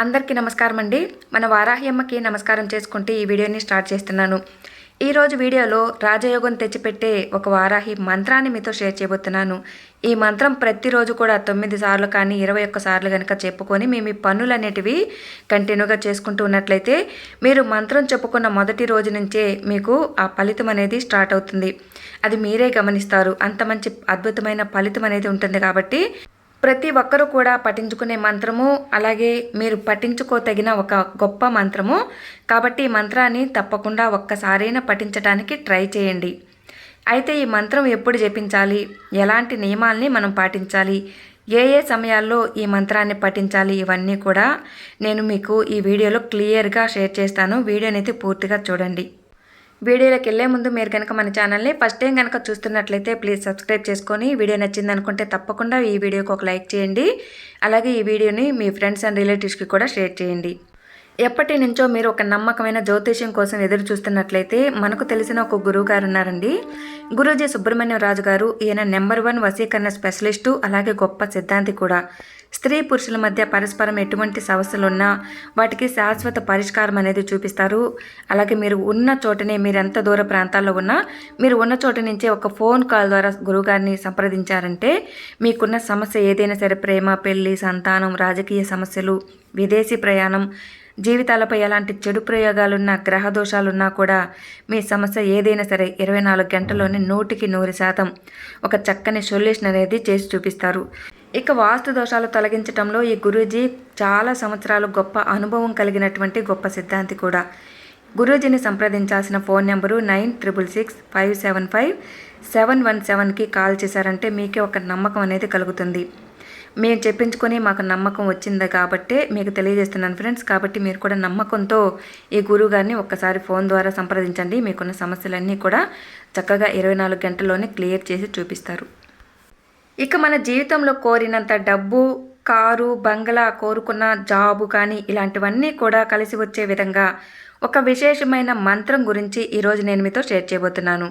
అందరికీ నమస్కారం అండి. మన వారాహ్యమ్మకి నమస్కారం చేసుకుంటే ఈ వీడియోని స్టార్ట్ చేస్తున్నాను. ఈరోజు వీడియోలో రాజయోగం తెచ్చిపెట్టే ఒక వారాహి మంత్రాన్ని మీతో షేర్ చేయబోతున్నాను. ఈ మంత్రం ప్రతిరోజు కూడా తొమ్మిది సార్లు కానీ ఇరవై ఒక్క సార్లు కనుక చెప్పుకొని మీ మీ పనులు అనేటివి కంటిన్యూగా చేసుకుంటూ ఉన్నట్లయితే మీరు మంత్రం చెప్పుకున్న మొదటి రోజు నుంచే మీకు ఆ ఫలితం అనేది స్టార్ట్ అవుతుంది. అది మీరే గమనిస్తారు. అంత మంచి అద్భుతమైన ఫలితం అనేది ఉంటుంది కాబట్టి ప్రతి ఒక్కరూ కూడా పఠించుకునే మంత్రము అలాగే మీరు పఠించుకోతగిన ఒక గొప్ప మంత్రము. కాబట్టి ఈ మంత్రాన్ని తప్పకుండా ఒక్కసారైనా పఠించడానికి ట్రై చేయండి. అయితే ఈ మంత్రం ఎప్పుడు జపించాలి? ఎలాంటి నియమాల్ని మనం పాటించాలి? ఏ ఏ సమయాల్లో ఈ మంత్రాన్ని పఠించాలి? ఇవన్నీ కూడా నేను మీకు ఈ వీడియోలో క్లియర్గా షేర్ చేస్తాను. వీడియోని అయితే పూర్తిగా చూడండి. వీడియోలోకి వెళ్ళే ముందు మీరు కనుక మన ఛానల్ని ఫస్ట్ టైం కనుక చూస్తున్నట్లయితే ప్లీజ్ సబ్స్క్రైబ్ చేసుకొని వీడియో నచ్చింది అనుకుంటే తప్పకుండా ఈ వీడియోకి ఒక లైక్ చేయండి. అలాగే ఈ వీడియోని మీ ఫ్రెండ్స్ అండ్ రిలేటివ్స్కి కూడా షేర్ చేయండి. ఎప్పటి నుంచో మీరు ఒక నమ్మకమైన జ్యోతిష్యం కోసం ఎదురు చూస్తున్నట్లయితే మనకు తెలిసిన ఒక గురువు గారు ఉన్నారండి గురూజీ సుబ్రహ్మణ్యం రాజు గారు ఈయన నెంబర్ వన్ వసీకరణ స్పెషలిస్టు అలాగే గొప్ప సిద్ధాంతి కూడా. స్త్రీ పురుషుల మధ్య పరస్పరం ఎటువంటి సమస్యలు ఉన్నా వాటికి శాశ్వత పరిష్కారం అనేది చూపిస్తారు. అలాగే మీరు ఉన్న చోటనే మీరు ఎంత దూర ప్రాంతాల్లో ఉన్నా మీరు ఉన్న చోట నుంచే ఒక ఫోన్ కాల్ ద్వారా గురువుగారిని సంప్రదించారంటే మీకున్న సమస్య ఏదైనా సరే ప్రేమ పెళ్ళి సంతానం రాజకీయ సమస్యలు విదేశీ ప్రయాణం జీవితాలపై ఎలాంటి చెడు ప్రయోగాలున్నా గ్రహ దోషాలున్నా కూడా మీ సమస్య ఏదైనా సరే ఇరవై నాలుగు గంటల్లోనే నూటికి నూరు శాతం ఒక చక్కని సొల్యూషన్ అనేది చేసి చూపిస్తారు. ఇక వాస్తు దోషాలు తొలగించడంలో ఈ గురూజీ చాలా సంవత్సరాలు గొప్ప అనుభవం కలిగినటువంటి గొప్ప సిద్ధాంతి కూడా. గురూజీని సంప్రదించాల్సిన phone number nine triple six five seven five seven one సెవెన్కి కాల్ చేశారంటే మీకే ఒక నమ్మకం అనేది కలుగుతుంది. మేము చెప్పించుకొని మాకు నమ్మకం వచ్చింది కాబట్టి మీకు తెలియజేస్తున్నాను ఫ్రెండ్స్. కాబట్టి మీరు కూడా నమ్మకంతో ఈ గురువు గారిని ఒక్కసారి ఫోన్ ద్వారా సంప్రదించండి. మీకున్న సమస్యలన్నీ కూడా చక్కగా ఇరవై నాలుగు గంటల్లోనే క్లియర్ చేసి చూపిస్తారు. ఇక మన జీవితంలో కోరినంత డబ్బు కారు బంగ్లా కోరుకున్న జాబు కానీ ఇలాంటివన్నీ కూడా కలిసి వచ్చే విధంగా ఒక విశేషమైన మంత్రం గురించి ఈరోజు నేను మీతో షేర్ చేయబోతున్నాను.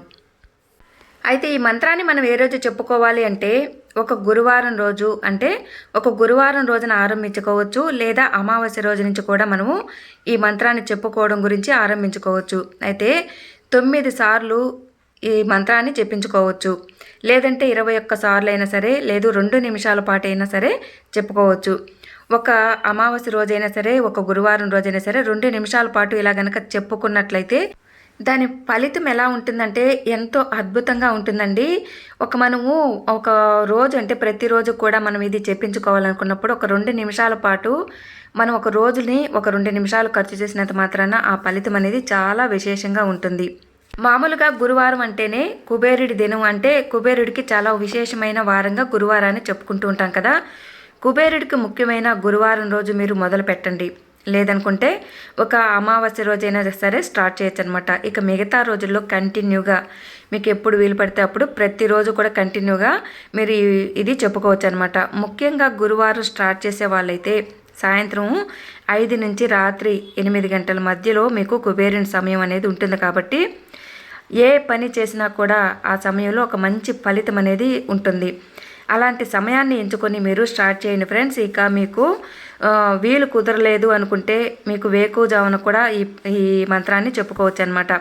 అయితే ఈ మంత్రాన్ని మనం ఏ రోజు చెప్పుకోవాలి అంటే ఒక గురువారం రోజు అంటే ఒక గురువారం రోజున ఆరంభించుకోవచ్చు లేదా అమావాస్య రోజు నుంచి కూడా మనము ఈ మంత్రాన్ని చెప్పుకోవడం గురించి ఆరంభించుకోవచ్చు. అయితే తొమ్మిది సార్లు ఈ మంత్రాన్ని చెప్పించుకోవచ్చు. లేదంటే ఇరవై ఒక్క సార్లు అయినా సరే లేదు రెండు నిమిషాల పాటు అయినా సరే చెప్పుకోవచ్చు. ఒక అమావాస్య రోజైనా సరే ఒక గురువారం రోజైనా సరే రెండు నిమిషాల పాటు ఇలా గనక చెప్పుకున్నట్లయితే దాని ఫలితం ఎలా ఉంటుందంటే ఎంతో అద్భుతంగా ఉంటుందండి. ఒక మనము ఒక రోజు అంటే ప్రతిరోజు కూడా మనం ఇది చెప్పించుకోవాలనుకున్నప్పుడు ఒక రెండు నిమిషాల పాటు మనం ఒక రోజుని ఒక రెండు నిమిషాలు ఖర్చు చేసినంత మాత్రాన ఆ ఫలితం అనేది చాలా విశేషంగా ఉంటుంది. మామూలుగా గురువారం అంటేనే కుబేరుడి దినం అంటే కుబేరుడికి చాలా విశేషమైన వారంగా గురువారాన్ని చెప్పుకుంటూ ఉంటాం కదా. కుబేరుడికి ముఖ్యమైన గురువారం రోజు మీరు మొదలు పెట్టండి లేదనుకుంటే ఒక అమావాస్య రోజైనా సరే స్టార్ట్ చేయొచ్చు అనమాట ఇక మిగతా రోజుల్లో కంటిన్యూగా మీకు ఎప్పుడు వీలు పడితే అప్పుడు ప్రతిరోజు కూడా కంటిన్యూగా మీరు ఇది చెప్పుకోవచ్చు అనమాట ముఖ్యంగా గురువారం స్టార్ట్ చేసే వాళ్ళైతే సాయంత్రం ఐదు నుంచి రాత్రి ఎనిమిది గంటల మధ్యలో మీకు కుబేరుని సమయం అనేది ఉంటుంది కాబట్టి ఏ పని చేసినా కూడా ఆ సమయంలో ఒక మంచి ఫలితం అనేది ఉంటుంది. అలాంటి సమయాన్ని ఎంచుకొని మీరు స్టార్ట్ చేయండి ఫ్రెండ్స్. ఇక మీకు వీలు కుదరలేదు అనుకుంటే మీకు వేకుజామున కూడా ఈ ఈ మంత్రాన్ని చెప్పుకోవచ్చు అనమాట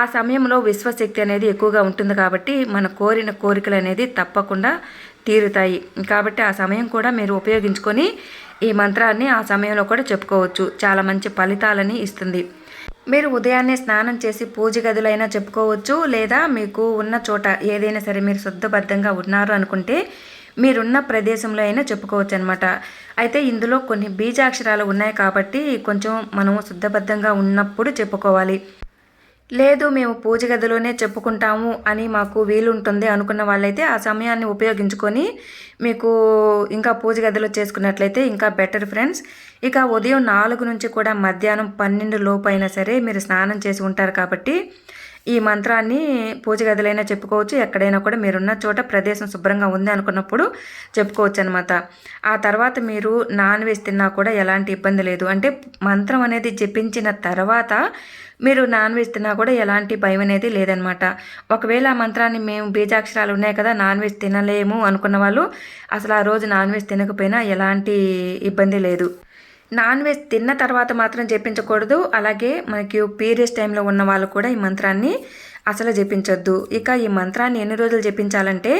ఆ సమయంలో విశ్వశక్తి అనేది ఎక్కువగా ఉంటుంది కాబట్టి మన కోరిన కోరికలు అనేది తప్పకుండా తీరుతాయి. కాబట్టి ఆ సమయం కూడా మీరు ఉపయోగించుకొని ఈ మంత్రాన్ని ఆ సమయంలో కూడా చెప్పుకోవచ్చు. చాలా మంచి ఫలితాలని ఇస్తుంది. మీరు ఉదయాన్నే స్నానం చేసి పూజ గదులైనా చెప్పుకోవచ్చు లేదా మీకు ఉన్న చోట ఏదైనా సరే మీరు శుద్ధబద్ధంగా ఉన్నారు అనుకుంటే మీరున్న ప్రదేశంలో అయినా చెప్పుకోవచ్చు అనమాట అయితే ఇందులో కొన్ని బీజాక్షరాలు ఉన్నాయి కాబట్టి కొంచెం మనం శుద్ధబద్ధంగా ఉన్నప్పుడు చెప్పుకోవాలి. లేదు మేము పూజ గదిలోనే చెప్పుకుంటాము అని మాకు వీలుంటుంది అనుకున్న వాళ్ళైతే ఆ సమయాన్ని ఉపయోగించుకొని మీకు ఇంకా పూజ గదిలో చేసుకున్నట్లయితే ఇంకా బెటర్ ఫ్రెండ్స్ ఇక ఉదయం నాలుగు నుంచి కూడా మధ్యాహ్నం పన్నెండు లోపైనా సరే మీరు స్నానం చేసి ఉంటారు కాబట్టి ఈ మంత్రాన్ని పూజ గదిలైనా చెప్పుకోవచ్చు. ఎక్కడైనా కూడా మీరున్న చోట ప్రదేశం శుభ్రంగా ఉంది అనుకున్నప్పుడు చెప్పుకోవచ్చు అనమాట ఆ తర్వాత మీరు నాన్ వెజ్ తిన్నా కూడా ఎలాంటి ఇబ్బంది లేదు. అంటే మంత్రం అనేది జపించిన తర్వాత మీరు నాన్ వెజ్ తిన్నా కూడా ఎలాంటి భయం అనేది లేదనమాట ఒకవేళ ఆ మంత్రాన్ని మేము బీజాక్షరాలు ఉన్నాయి కదా నాన్ వెజ్ తినలేము అనుకున్న వాళ్ళు అసలు ఆ రోజు నాన్ వెజ్ తినకపోయినా ఎలాంటి ఇబ్బంది లేదు. నాన్ వెజ్ తిన్న తర్వాత మాత్రం జపించకూడదు. అలాగే మనకి పీరియడ్స్ టైంలో ఉన్న వాళ్ళు కూడా ఈ మంత్రాన్ని అసలు జపించొద్దు. ఇక ఈ మంత్రాన్ని ఎన్ని రోజులు జపించాలంటే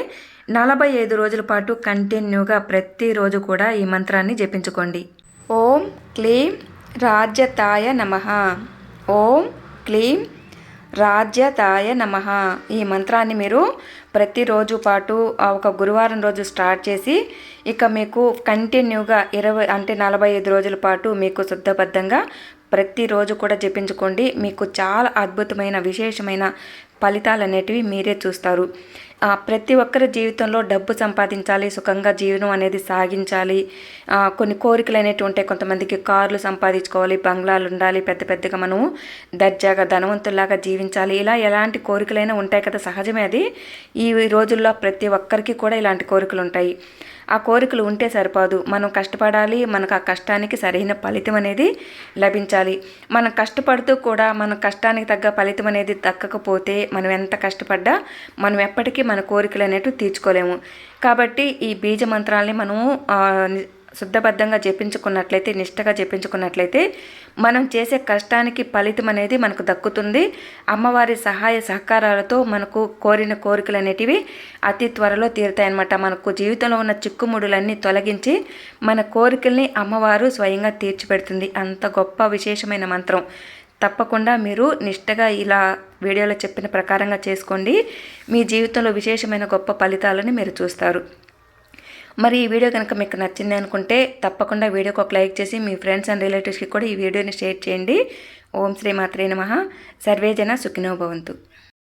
నలభై ఐదు రోజుల పాటు కంటిన్యూగా ప్రతిరోజు కూడా ఈ మంత్రాన్ని జపించుకోండి. ఓం క్లీం రాజ్యతాయ నమ. ఓం క్లీం రాజ్యతాయ నమ. ఈ మంత్రాన్ని మీరు ప్రతిరోజు పాటు ఒక గురువారం రోజు స్టార్ట్ చేసి ఇక మీకు కంటిన్యూగా ఇరవై అంటే నలభై ఐదు రోజుల పాటు మీకు శుద్ధబద్ధంగా ప్రతిరోజు కూడా జపించుకోండి. మీకు చాలా అద్భుతమైన విశేషమైన ఫలితాలు అనేటివి మీరే చూస్తారు. ప్రతి ఒక్కరి జీవితంలో డబ్బు సంపాదించాలి సుఖంగా జీవనం అనేది సాగించాలి. కొన్ని కోరికలు అనేవి ఉంటాయి. కొంతమందికి కార్లు సంపాదించుకోవాలి బంగ్లాలు ఉండాలి పెద్ద పెద్దగా మనము దర్జాగా ధనవంతుల్లాగా జీవించాలి. ఇలా ఎలాంటి కోరికలైనా ఉంటాయి కదా సహజమే అది. ఈ రోజుల్లో ప్రతి ఒక్కరికి కూడా ఇలాంటి కోరికలు ఉంటాయి. ఆ కోరికలు ఉంటే సరిపోదు. మనం కష్టపడాలి మనకు ఆ కష్టానికి సరైన ఫలితం అనేది లభించాలి. మనం కష్టపడుతూ కూడా మన కష్టానికి తగ్గ ఫలితం అనేది దక్కకపోతే మనం ఎంత కష్టపడ్డా మనం ఎప్పటికీ మన కోరికలు అనేటివి తీర్చుకోలేము. కాబట్టి ఈ బీజ మంత్రాల్ని మనము శుద్ధబద్ధంగా జపించుకున్నట్లయితే నిష్టగా జపించుకున్నట్లయితే మనం చేసే కష్టానికి ఫలితం అనేది మనకు దక్కుతుంది. అమ్మవారి సహాయ సహకారాలతో మనకు కోరిన కోరికలు అనేటివి అతి త్వరలో తీరుతాయన్నమాట. మనకు జీవితంలో ఉన్న చిక్కుముడులన్నీ తొలగించి మన కోరికల్ని అమ్మవారు స్వయంగా తీర్చిపెడుతుంది. అంత గొప్ప విశేషమైన మంత్రం. తప్పకుండా మీరు నిష్టగా ఇలా వీడియోలో చెప్పిన ప్రకారంగా చేసుకోండి. మీ జీవితంలో విశేషమైన గొప్ప ఫలితాలని మీరు చూస్తారు. మరి ఈ వీడియో కనుక మీకు నచ్చింది అనుకుంటే తప్పకుండా వీడియోకి ఒక లైక్ చేసి మీ ఫ్రెండ్స్ అండ్ రిలేటివ్స్కి కూడా ఈ వీడియోని షేర్ చేయండి. ఓం శ్రీ మాత్రే నమ. సర్వేజన సుఖినో భవంతు.